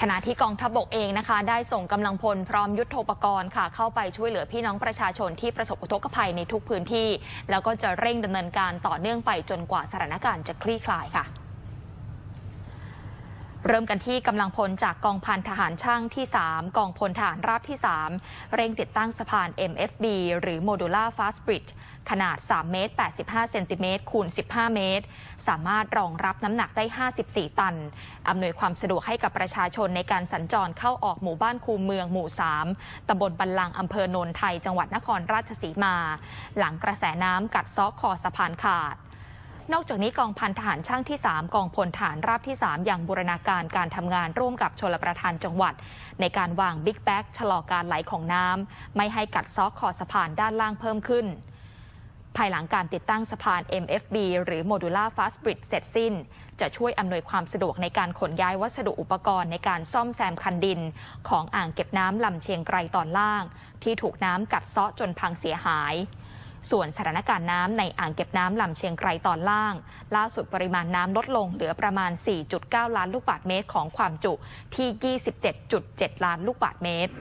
ขณะที่กองทัพบกเองนะคะ ได้ส่งกำลังพลพร้อมยุทโธปกรณ์ค่ะ เข้าไปช่วยเหลือพี่น้องประชาชนที่ประสบอุทกภัยในทุกพื้นที่ แล้วก็จะเร่งดำเนินการต่อเนื่องไปจนกว่าสถานการณ์จะคลี่คลายค่ะ เริ่มกันที่กำลังพลจากกองพันทหารช่างที่ 3 กองพลทหารราบที่ 3 เร่งติดตั้งสะพาน MFB หรือ Modular Fast Bridge ขนาด 3 เมตร 85 เซนติเมตรคูณ 15 เมตร สามารถรองรับน้ำหนักได้ 54 ตัน อำนวยความสะดวกให้กับประชาชนในการสัญจรเข้าออกหมู่บ้านคูเมืองหมู่ 3ตำบลบันลังอำเภอโนนไทย จังหวัดนครราชสีมา หลังกระแสน้ำกัดซอกคอสะพานขาด นอกจากนี้กองพันทหารช่างที่ 3 กองพลฐานราบที่ 3 อย่างบูรณาการการทำงานร่วมกับชลประทานจังหวัด ในการวางบิ๊กแบ็กชะลอการไหลของน้ำไม่ให้กัดซอกคอสะพานด้านล่างเพิ่มขึ้น ภายหลังการติดตั้งสะพาน MFB หรือ Modular Fast Bridge เสร็จสิ้น จะช่วยอำนวยความสะดวกในการขนย้ายวัสดุอุปกรณ์ในการซ่อมแซมคันดิน ของอ่างเก็บน้ำลำเชียงไกรตอนล่าง ที่ถูกน้ำกัดเซาะจนพังเสียหาย ส่วนสถานการณ์น้ำในอ่างเก็บน้ำลำเชียงไกรตอนล่าง ล่าสุดปริมาณน้ำลดลงเหลือประมาณ 4.9 ล้านลูกบาศก์เมตรของความจุที่ 27.7 ล้านลูกบาศก์เมตร